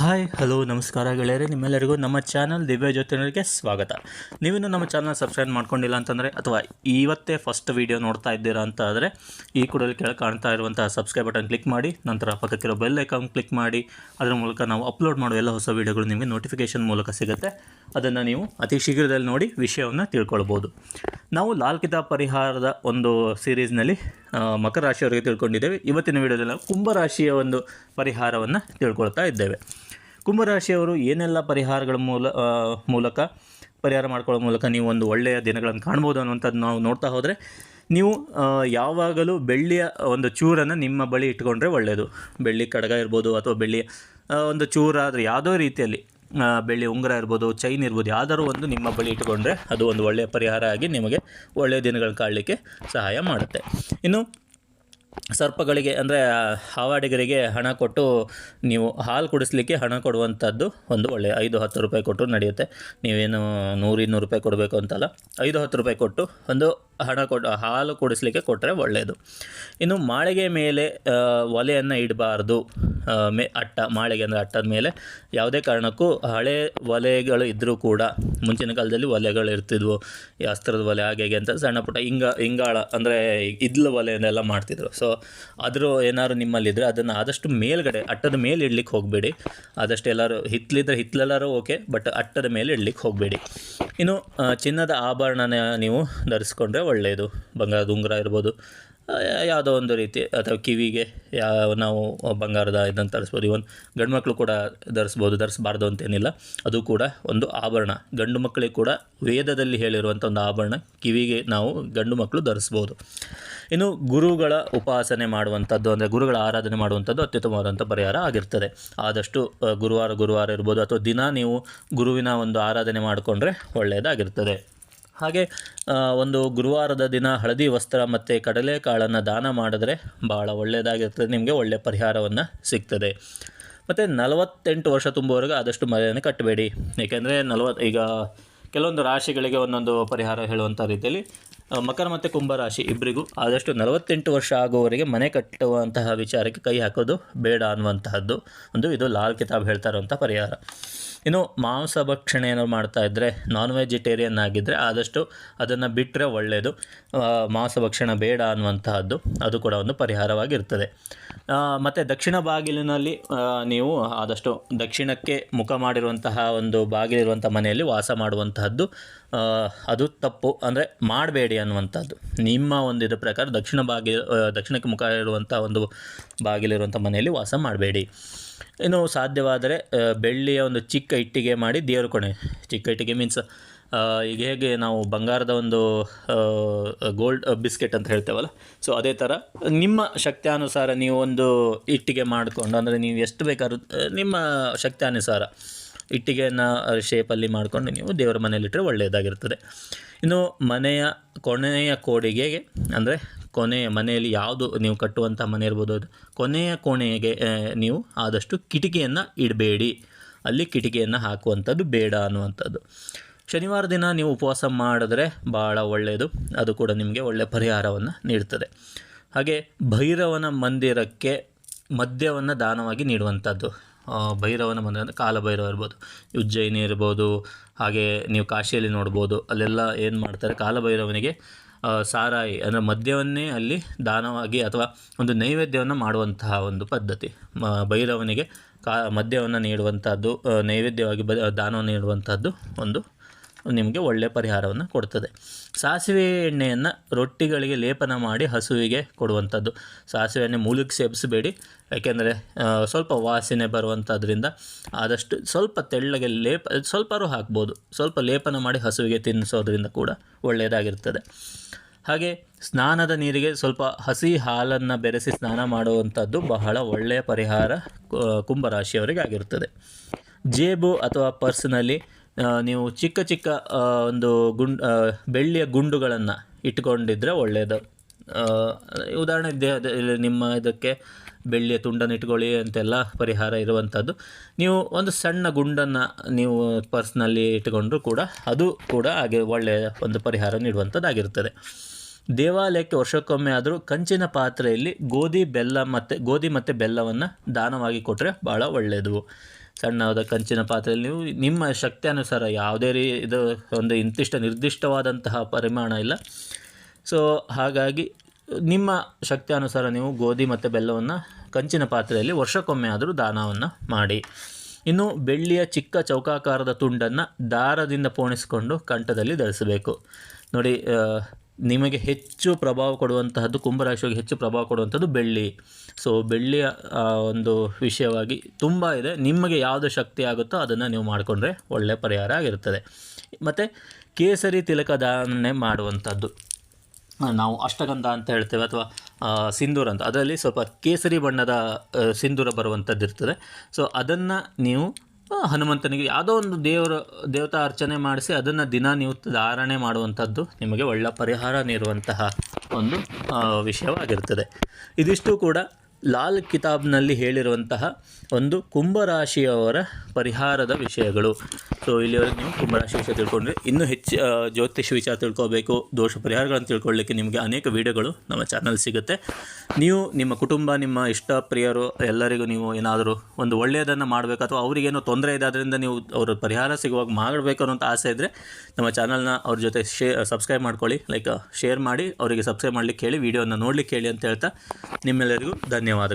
Hi hello ನಮಸ್ಕಾರ ಗೆಳೆಯರೆ, ನಿಮ್ಮೆಲ್ಲರಿಗೂ ನಮ್ಮ ಚಾನಲ್ ದಿವ್ಯ ಜ್ಯೋತಿನರಿಗೆ ಸ್ವಾಗತ. ನೀವಿನ್ನೂ ನಮ್ಮ ಚಾನಲ್ ಸಬ್ಸ್ಕ್ರೈಬ್ ಮಾಡ್ಕೊಂಡಿಲ್ಲ ಅಂತಂದರೆ, ಅಥವಾ ಇವತ್ತೇ ಫಸ್ಟ್ ವೀಡಿಯೋ ನೋಡ್ತಾ ಇದ್ದೀರಾ ಅಂತ ಆದರೆ, ಈ ಕೂಡಲೇ ಕೆಳಗೆ ಕಾಣ್ತಾ ಇರುವಂಥ ಸಬ್ಸ್ಕ್ರೈಬ್ ಬಟನ್ ಕ್ಲಿಕ್ ಮಾಡಿ, ನಂತರ ಪಕ್ಕಕ್ಕಿರೋ ಬೆಲ್ ಐಕಾನ್ ಕ್ಲಿಕ್ ಮಾಡಿ, ಅದರ ಮೂಲಕ ನಾವು ಅಪ್ಲೋಡ್ ಮಾಡುವ ಎಲ್ಲ ಹೊಸ ವೀಡಿಯೋಗಳು ನಿಮಗೆ ನೋಟಿಫಿಕೇಷನ್ ಮೂಲಕ ಸಿಗುತ್ತೆ. ಅದನ್ನು ನೀವು ಅತಿ ಶೀಘ್ರದಲ್ಲಿ ನೋಡಿ ವಿಷಯವನ್ನು ತಿಳ್ಕೊಳ್ಬೋದು. ನಾವು ಲಾಲ್ ಪರಿಹಾರದ ಒಂದು ಸೀರೀಸ್ನಲ್ಲಿ ಮಕರ ರಾಶಿಯವರಿಗೆ ತಿಳ್ಕೊಂಡಿದ್ದೇವೆ. ಇವತ್ತಿನ ವಿಡಿಯೋದಲ್ಲಿ ನಾವು ಕುಂಭರಾಶಿಯ ಒಂದು ಪರಿಹಾರವನ್ನು ತಿಳ್ಕೊಳ್ತಾ ಇದ್ದೇವೆ. ಕುಂಭರಾಶಿಯವರು ಏನೆಲ್ಲ ಪರಿಹಾರಗಳ ಮೂಲ ಮೂಲಕ, ಪರಿಹಾರ ಮಾಡ್ಕೊಳ್ಳೋ ಮೂಲಕ ನೀವು ಒಂದು ಒಳ್ಳೆಯ ದಿನಗಳನ್ನು ಕಾಣ್ಬೋದು ಅನ್ನುವಂಥದ್ದು ನಾವು ನೋಡ್ತಾ ಹೋದರೆ, ನೀವು ಯಾವಾಗಲೂ ಬೆಳ್ಳಿಯ ಒಂದು ಚೂರನ್ನು ನಿಮ್ಮ ಬಳಿ ಇಟ್ಕೊಂಡ್ರೆ ಒಳ್ಳೆಯದು ಬೆಳ್ಳಿ ಕಡಗ ಇರ್ಬೋದು ಅಥವಾ ಬೆಳ್ಳಿಯ ಒಂದು ಚೂರಾದರೆ ಯಾವುದೋ ರೀತಿಯಲ್ಲಿ ಬೆಳ್ಳಿ ಉಂಗುರ ಇರ್ಬೋದು, ಚೈನ್ ಇರ್ಬೋದು, ಯಾವ್ದಾದ್ರು ಒಂದು ನಿಮ್ಮ ಬಳಿ ಇಟ್ಕೊಂಡ್ರೆ ಅದು ಒಂದು ಒಳ್ಳೆಯ ಪರಿಹಾರ ಆಗಿ ನಿಮಗೆ ಒಳ್ಳೆಯ ದಿನಗಳು ಕಾಡಲಿಕ್ಕೆ ಸಹಾಯ ಮಾಡುತ್ತೆ. ಇನ್ನು ಸರ್ಪಗಳಿಗೆ ಅಂದರೆ ಹಾವಾಡಿಗರಿಗೆ ಹಣ ಕೊಟ್ಟು ನೀವು ಹಾಲು ಕುಡಿಸ್ಲಿಕ್ಕೆ ಹಣ ಕೊಡುವಂಥದ್ದು ಒಂದು ಒಳ್ಳೆಯ ಐದು ಹತ್ತು ರೂಪಾಯಿ ಕೊಟ್ಟು ನಡೆಯುತ್ತೆ. ನೀವೇನು ನೂರು, ಇನ್ನೂರು ರೂಪಾಯಿ ಕೊಡಬೇಕು ಅಂತಲ್ಲ, ಐದು ಹತ್ತು ರೂಪಾಯಿ ಕೊಟ್ಟು ಒಂದು ಹಣ ಕೊಟ್ಟು ಹಾಲು ಕುಡಿಸ್ಲಿಕ್ಕೆ ಕೊಟ್ಟರೆ ಒಳ್ಳೆಯದು ಇನ್ನು ಮಾಳಿಗೆ ಮೇಲೆ ಒಲೆಯನ್ನು ಇಡಬಾರ್ದು. ಮೇ, ಅಟ್ಟ, ಮಾಳಿಗೆ ಅಂದರೆ ಅಟ್ಟದ ಮೇಲೆ ಯಾವುದೇ ಕಾರಣಕ್ಕೂ ಹಳೆ ಒಲೆಗಳು ಇದ್ದರೂ ಕೂಡ ಮುಂಚಿನ ಕಾಲದಲ್ಲಿ ಒಲೆಗಳು ಇರ್ತಿದ್ವು. ಈ ಅಸ್ತ್ರದ ಒಲೆ ಹಾಗೆ ಹೀಗೆ ಅಂತ ಸಣ್ಣ ಪುಟ್ಟ ಇಂಗ, ಇಂಗಾಳ ಅಂದರೆ ಇದ್ಲು ಒಲೆಯನ್ನೆಲ್ಲ ಮಾಡ್ತಿದ್ರು. ಸೊ ಅದ್ರ ಏನಾದ್ರು ನಿಮ್ಮಲ್ಲಿದ್ದರೆ ಅದನ್ನು ಆದಷ್ಟು ಮೇಲ್ಗಡೆ, ಅಟ್ಟದ ಮೇಲೆ ಇಡ್ಲಿಕ್ಕೆ ಹೋಗಬೇಡಿ. ಆದಷ್ಟು ಎಲ್ಲರೂ ಹಿತ್ಲಿದ್ರೆ ಹಿತ್ತಲೆಲ್ಲರೂ ಓಕೆ ಬಟ್ ಅಟ್ಟದ ಮೇಲೆ ಇಡ್ಲಿಕ್ಕೆ ಹೋಗಬೇಡಿ. ಇನ್ನು ಚಿನ್ನದ ಆಭರಣನ ನೀವು ಧರಿಸ್ಕೊಂಡ್ರೆ ಒಳ್ಳೆಯದು ಬಂಗಾರದ ಉಂಗುರ ಇರ್ಬೋದು. ಯಾವುದೋ ಒಂದು ರೀತಿ, ಅಥವಾ ಕಿವಿಗೆ ಯಾವ ನಾವು ಬಂಗಾರದ ಇದನ್ನು ತರಿಸ್ಬೋದು. ಇವನ್ ಗಂಡು ಮಕ್ಕಳು ಕೂಡ ಧರಿಸ್ಬೋದು, ಧರಿಸ್ಬಾರ್ದು ಅಂತೇನಿಲ್ಲ. ಅದು ಕೂಡ ಒಂದು ಆಭರಣ. ಗಂಡು ಮಕ್ಕಳಿಗೆ ಕೂಡ ವೇದದಲ್ಲಿ ಹೇಳಿರುವಂಥ ಒಂದು ಆಭರಣ. ಕಿವಿಗೆ ನಾವು ಗಂಡು ಮಕ್ಕಳು ಧರಿಸ್ಬೋದು. ಇನ್ನು ಗುರುಗಳ ಉಪಾಸನೆ ಮಾಡುವಂಥದ್ದು, ಅಂದರೆ ಗುರುಗಳ ಆರಾಧನೆ ಮಾಡುವಂಥದ್ದು ಅತ್ಯುತ್ತಮವಾದಂಥ ಪರಿಹಾರ ಆಗಿರ್ತದೆ. ಆದಷ್ಟು ಗುರುವಾರ ಗುರುವಾರ ಇರ್ಬೋದು, ಅಥವಾ ದಿನ ನೀವು ಗುರುವಿನ ಒಂದು ಆರಾಧನೆ ಮಾಡಿಕೊಂಡ್ರೆ ಒಳ್ಳೆಯದಾಗಿರ್ತದೆ. ಹಾಗೆ ಒಂದು ಗುರುವಾರದ ದಿನ ಹಳದಿ ವಸ್ತ್ರ ಮತ್ತು ಕಡಲೆಕಾಳನ್ನು ದಾನ ಮಾಡಿದ್ರೆ ಭಾಳ ಒಳ್ಳೆಯದಾಗಿರ್ತದೆ ನಿಮಗೆ ಒಳ್ಳೆಯ ಪರಿಹಾರವನ್ನು ಸಿಗ್ತದೆ. ಮತ್ತು ನಲವತ್ತೆಂಟು ವರ್ಷ ತುಂಬುವವರೆಗೂ ಆದಷ್ಟು ಮನೆಯನ್ನು ಕಟ್ಟಬೇಡಿ ಏಕೆಂದರೆ ನಲವತ್ತು ಈಗ ಕೆಲವೊಂದು ರಾಶಿಗಳಿಗೆ ಒಂದೊಂದು ಪರಿಹಾರ ಹೇಳುವಂಥ ರೀತಿಯಲ್ಲಿ ಮಕರ ಮತ್ತು ಕುಂಭರಾಶಿ ಇಬ್ಬರಿಗೂ ಆದಷ್ಟು ನಲವತ್ತೆಂಟು ವರ್ಷ ಆಗುವವರೆಗೆ ಮನೆ ಕಟ್ಟುವಂತಹ ವಿಚಾರಕ್ಕೆ ಕೈ ಹಾಕೋದು ಬೇಡ ಅನ್ನುವಂತಹದ್ದು ಒಂದು ಇದು ಲಾಲ್ ಕಿತಾಬ್ ಹೇಳ್ತಾ ಇರುವಂಥ ಪರಿಹಾರ. ಇನ್ನು ಮಾಂಸ ಭಕ್ಷಣೆ ಏನೋ ಮಾಡ್ತಾ ಇದ್ದರೆ ನಾನ್ ವೆಜಿಟೇರಿಯನ್ ಆಗಿದ್ದರೆ ಆದಷ್ಟು ಅದನ್ನು ಬಿಟ್ಟರೆ ಒಳ್ಳೆಯದು ಮಾಂಸ ಭಕ್ಷಣ ಬೇಡ ಅನ್ನುವಂತಹದ್ದು ಅದು ಕೂಡ ಒಂದು ಪರಿಹಾರವಾಗಿರ್ತದೆ. ಮತ್ತು ದಕ್ಷಿಣ ಬಾಗಿಲಿನಲ್ಲಿ ನೀವು ಆದಷ್ಟು ದಕ್ಷಿಣಕ್ಕೆ ಮುಖ ಮಾಡಿರುವಂತಹ ಒಂದು ಬಾಗಿಲಿರುವಂಥ ಮನೆಯಲ್ಲಿ ವಾಸ ಮಾಡುವಂತಹದ್ದು ಅದು ತಪ್ಪು. ಅಂದರೆ ಮಾಡಬೇಡಿ. ಅನ್ನುವಂಥದ್ದು. ನಿಮ್ಮ ಒಂದು ಇದರ ಪ್ರಕಾರ ದಕ್ಷಿಣ ಬಾಗಿಲು ದಕ್ಷಿಣಕ್ಕೆ ಮುಖ ಇರುವಂಥ ಒಂದು ಬಾಗಿಲಿರುವಂಥ ಮನೆಯಲ್ಲಿ ವಾಸ ಮಾಡಬೇಡಿ. ಇನ್ನು ಸಾಧ್ಯವಾದರೆ ಬೆಳ್ಳಿಯ ಒಂದು ಚಿಕ್ಕ ಇಟ್ಟಿಗೆ ಮಾಡಿ ದೇವರು ಕೊಣೆ ಚಿಕ್ಕ ಇಟ್ಟಿಗೆ ಮೀನ್ಸ್ ಈಗ ಹೇಗೆ ನಾವು ಬಂಗಾರದ ಒಂದು ಗೋಲ್ಡ್ ಬಿಸ್ಕೆಟ್ ಅಂತ ಹೇಳ್ತೇವಲ್ಲ? ಸೊ ಅದೇ ಥರ ನಿಮ್ಮ ಶಕ್ತ್ಯಾನುಸಾರ ನೀವು ಒಂದು ಇಟ್ಟಿಗೆ ಮಾಡಿಕೊಂಡು, ಅಂದರೆ ನೀವು ಎಷ್ಟು ಬೇಕಾದ್ರೂ ನಿಮ್ಮ ಶಕ್ತ್ಯಾನುಸಾರ ಇಟ್ಟಿಗೆಯನ್ನು ಶೇಪಲ್ಲಿ ಮಾಡಿಕೊಂಡು ನೀವು ದೇವರ ಮನೆಯಲ್ಲಿಟ್ಟರೆ ಒಳ್ಳೆಯದಾಗಿರ್ತದೆ ಇನ್ನು ಮನೆಯ ಕೊನೆಯ ಕೋಡಿಗೆಗೆ ಅಂದರೆ ಕೊನೆಯ ಮನೆಯಲ್ಲಿ ಯಾವುದು ನೀವು ಕಟ್ಟುವಂಥ ಮನೆ ಇರ್ಬೋದು ಅದು, ಕೊನೆಯ ಕೋಣೆಗೆ ನೀವು ಆದಷ್ಟು ಕಿಟಕಿಯನ್ನು ಇಡಬೇಡಿ. ಅಲ್ಲಿ ಕಿಟಕಿಯನ್ನು ಹಾಕುವಂಥದ್ದು ಬೇಡ ಅನ್ನುವಂಥದ್ದು. ಶನಿವಾರ ದಿನ ನೀವು ಉಪವಾಸ ಮಾಡಿದ್ರೆ ಭಾಳ ಒಳ್ಳೆಯದು ಅದು ಕೂಡ ನಿಮಗೆ ಒಳ್ಳೆಯ ಪರಿಹಾರವನ್ನು ನೀಡ್ತದೆ. ಹಾಗೆ ಭೈರವನ ಮಂದಿರಕ್ಕೆ ಮದ್ಯವನ್ನು ದಾನವಾಗಿ ನೀಡುವಂಥದ್ದು. ಭೈರವನ ಮಂದಿರ ಅಂದರೆ ಕಾಲಭೈರವ ಇರ್ಬೋದು. ಉಜ್ಜಯಿನಿ ಇರ್ಬೋದು, ಹಾಗೆ ನೀವು ಕಾಶಿಯಲ್ಲಿ ನೋಡ್ಬೋದು, ಅಲ್ಲೆಲ್ಲ ಏನು ಮಾಡ್ತಾರೆ ಕಾಲಭೈರವನಿಗೆ? ಸಾರಾಯಿ ಅಂದರೆ ಮದ್ಯವನ್ನೇ ಅಲ್ಲಿ ದಾನವಾಗಿ ಅಥವಾ ಒಂದು ನೈವೇದ್ಯವನ್ನು ಮಾಡುವಂತಹ ಒಂದು ಪದ್ಧತಿ. ಭೈರವನಿಗೆ ಕಾ, ಮದ್ಯವನ್ನು ನೀಡುವಂಥದ್ದು ನೈವೇದ್ಯವಾಗಿ ಬ, ದಾನವನ್ನು ನೀಡುವಂಥದ್ದು ಒಂದು ನಿಮಗೆ ಒಳ್ಳೆಯ ಪರಿಹಾರವನ್ನು ಕೊಡ್ತದೆ. ಸಾಸಿವೆ ಎಣ್ಣೆಯನ್ನು ರೊಟ್ಟಿಗಳಿಗೆ ಲೇಪನ ಮಾಡಿ ಹಸುವಿಗೆ ಕೊಡುವಂಥದ್ದು. ಸಾಸಿವೆ ಎಣ್ಣೆ ಮೂಲಕ್ಕೆ ಸೇವಿಸಬೇಡಿ ಯಾಕೆಂದರೆ ಸ್ವಲ್ಪ ವಾಸನೆ ಬರುವಂಥದ್ರಿಂದ ಆದಷ್ಟು ಸ್ವಲ್ಪ ತೆಳ್ಳಗೆ ಲೇಪ, ಸ್ವಲ್ಪಾರು ಹಾಕ್ಬೋದು. ಸ್ವಲ್ಪ ಲೇಪನ ಮಾಡಿ ಹಸುವಿಗೆ ತಿನ್ನಿಸೋದ್ರಿಂದ ಕೂಡ ಒಳ್ಳೆಯದಾಗಿರ್ತದೆ. ಹಾಗೆ ಸ್ನಾನದ ನೀರಿಗೆ ಸ್ವಲ್ಪ ಹಸಿ ಹಾಲನ್ನು ಬೆರೆಸಿ ಸ್ನಾನ ಮಾಡುವಂಥದ್ದು ಬಹಳ ಒಳ್ಳೆಯ ಪರಿಹಾರ ಕುಂಭರಾಶಿಯವರಿಗೆ ಆಗಿರುತ್ತದೆ ಜೇಬು ಅಥವಾ ಪರ್ಸ್ನಲ್ಲಿ ನೀವು ಚಿಕ್ಕ ಚಿಕ್ಕ ಒಂದು ಗುಂಡ್ ಬೆಳ್ಳಿಯ ಗುಂಡುಗಳನ್ನು ಇಟ್ಕೊಂಡಿದ್ರೆ ಒಳ್ಳೆಯದು ಉದಾಹರಣೆ ನಿಮ್ಮ ಇದಕ್ಕೆ ಬೆಳ್ಳಿಯ ತುಂಡನ್ನು ಇಟ್ಕೊಳ್ಳಿ ಅಂತೆಲ್ಲ ಪರಿಹಾರ ಇರುವಂಥದ್ದು. ನೀವು ಒಂದು ಸಣ್ಣ ಗುಂಡನ್ನು ನೀವು ಪರ್ಸ್ನಲ್ಲಿ ಇಟ್ಕೊಂಡ್ರೂ ಕೂಡ ಅದು ಕೂಡ ಹಾಗೆ ಒಳ್ಳೆಯ ಒಂದು ಪರಿಹಾರ ನೀಡುವಂಥದ್ದಾಗಿರ್ತದೆ ದೇವಾಲಯಕ್ಕೆ ವರ್ಷಕ್ಕೊಮ್ಮೆ ಆದರೂ ಕಂಚಿನ ಪಾತ್ರೆಯಲ್ಲಿ ಗೋಧಿ, ಬೆಲ್ಲ ಮತ್ತು, ಗೋಧಿ ಮತ್ತು ಬೆಲ್ಲವನ್ನು ದಾನವಾಗಿ ಕೊಟ್ಟರೆ ಭಾಳ ಒಳ್ಳೆಯದು ಸಣ್ಣವಾದ ಕಂಚಿನ ಪಾತ್ರೆಯಲ್ಲಿ ನೀವು ನಿಮ್ಮ ಶಕ್ತಿ ಅನುಸಾರ ಯಾವುದೇ ರೀ ಇದು ಒಂದು ಇಂತಿಷ್ಟ ನಿರ್ದಿಷ್ಟವಾದಂತಹ ಪರಿಮಾಣ ಇಲ್ಲ. ಸೊ ಹಾಗಾಗಿ ನಿಮ್ಮ ಶಕ್ತಿ ಅನುಸಾರ ನೀವು ಗೋಧಿ ಮತ್ತು ಬೆಲ್ಲವನ್ನು ಕಂಚಿನ ಪಾತ್ರೆಯಲ್ಲಿ ವರ್ಷಕ್ಕೊಮ್ಮೆ ಆದರೂ ದಾನವನ್ನು ಮಾಡಿ. ಇನ್ನು ಬೆಳ್ಳಿಯ ಚಿಕ್ಕ ಚೌಕಾಕಾರದ ತುಂಡನ್ನು ದಾರದಿಂದ ಪೋಣಿಸಿಕೊಂಡು ಕಂಠದಲ್ಲಿ ಧರಿಸಬೇಕು. ನೋಡಿ ನಿಮಗೆ ಹೆಚ್ಚು ಪ್ರಭಾವ ಕೊಡುವಂತಹದ್ದು ಕುಂಭರಾಶಿಗೆ ಹೆಚ್ಚು ಪ್ರಭಾವ ಕೊಡುವಂಥದ್ದು ಬೆಳ್ಳಿ. ಸೊ ಬೆಳ್ಳಿಯ ಒಂದು ವಿಷಯವಾಗಿ ತುಂಬ ಇದೆ. ನಿಮಗೆ ಯಾವುದು ಶಕ್ತಿ ಆಗುತ್ತೋ ಅದನ್ನು ನೀವು ಮಾಡಿಕೊಂಡ್ರೆ ಒಳ್ಳೆಯ ಪರಿಹಾರ ಆಗಿರುತ್ತದೆ. ಮತ್ತು ಕೇಸರಿ ತಿಲಕ ಧಾರಣೆ ಮಾಡುವಂಥದ್ದು ನಾವು ಅಷ್ಟಗಂಧ ಅಂತ ಹೇಳ್ತೇವೆ ಅಥವಾ ಸಿಂಧೂರ ಅಂತ. ಅದರಲ್ಲಿ ಸ್ವಲ್ಪ ಕೇಸರಿ ಬಣ್ಣದ ಸಿಂಧೂರ ಬರುವಂಥದ್ದು ಇರ್ತದೆ ಸೊ ಅದನ್ನು ನೀವು ಹನುಮಂತನಿಗೆ ಯಾವುದೋ ಒಂದು ದೇವರ, ದೇವತಾ ಅರ್ಚನೆ ಮಾಡಿಸಿ ಅದನ್ನು ದಿನ ನೀವು ಧಾರಣೆ ಮಾಡುವಂಥದ್ದು ನಿಮಗೆ ಒಳ್ಳೆಯ ಪರಿಹಾರ ನೀಡುವಂತಹ ಒಂದು ವಿಷಯವಾಗಿರ್ತದೆ. ಇದಿಷ್ಟು ಕೂಡ ಲಾಲ್ ಕಿತಾಬ್ನಲ್ಲಿ ಹೇಳಿರುವಂತಹ ಒಂದು ಕುಂಭರಾಶಿಯವರ ಪರಿಹಾರದ ವಿಷಯಗಳು. ಸೊ ಇಲ್ಲಿವರೆಗೆ ನೀವು ಕುಂಭರಾಶಿ ವಿಷಯ ತಿಳ್ಕೊಂಡ್ರೆ. ಇನ್ನೂ ಹೆಚ್ಚು ಜ್ಯೋತಿಷ್ಯ ಜ್ಯೋತಿಷ ವಿಚಾರ ತಿಳ್ಕೊಬೇಕು, ದೋಷ ಪರಿಹಾರಗಳನ್ನು ತಿಳ್ಕೊಳ್ಳಿಕ್ಕೆ ನಿಮಗೆ ಅನೇಕ ವಿಡಿಯೋಗಳು ನಮ್ಮ ಚಾನಲ್ ಸಿಗುತ್ತೆ. ನೀವು ನಿಮ್ಮ ಕುಟುಂಬ, ನಿಮ್ಮ ಇಷ್ಟ ಪ್ರಿಯರು, ಎಲ್ಲರಿಗೂ ನೀವು ಏನಾದರೂ ಒಂದು ಒಳ್ಳೆಯದನ್ನು ಮಾಡಬೇಕು ಅಥವಾ ಅವರಿಗೇನೋ ತೊಂದರೆ ಇದೆ ಅದರಿಂದ ನೀವು ಅವರ ಪರಿಹಾರ ಸಿಗುವಾಗ ಮಾಡಬೇಕು ಅಂತ ಆಸೆ ಇದ್ದರೆ ನಮ್ಮ ಚಾನಲ್ನ ಅವ್ರ ಜೊತೆ ಶೇ, ಸಬ್ಸ್ಕ್ರೈಬ್ ಮಾಡ್ಕೊಳ್ಳಿ, ಲೈಕ್, ಶೇರ್ ಮಾಡಿ, ಅವರಿಗೆ ಸಬ್ಸ್ಕ್ರೈಬ್ ಮಾಡಲಿಕ್ಕೆ ಹೇಳಿ ವಿಡಿಯೋನ ನೋಡಲಿಕ್ಕೆ ಹೇಳಿ ಅಂತ ಹೇಳ್ತಾ ನಿಮ್ಮೆಲ್ಲರಿಗೂ idioma.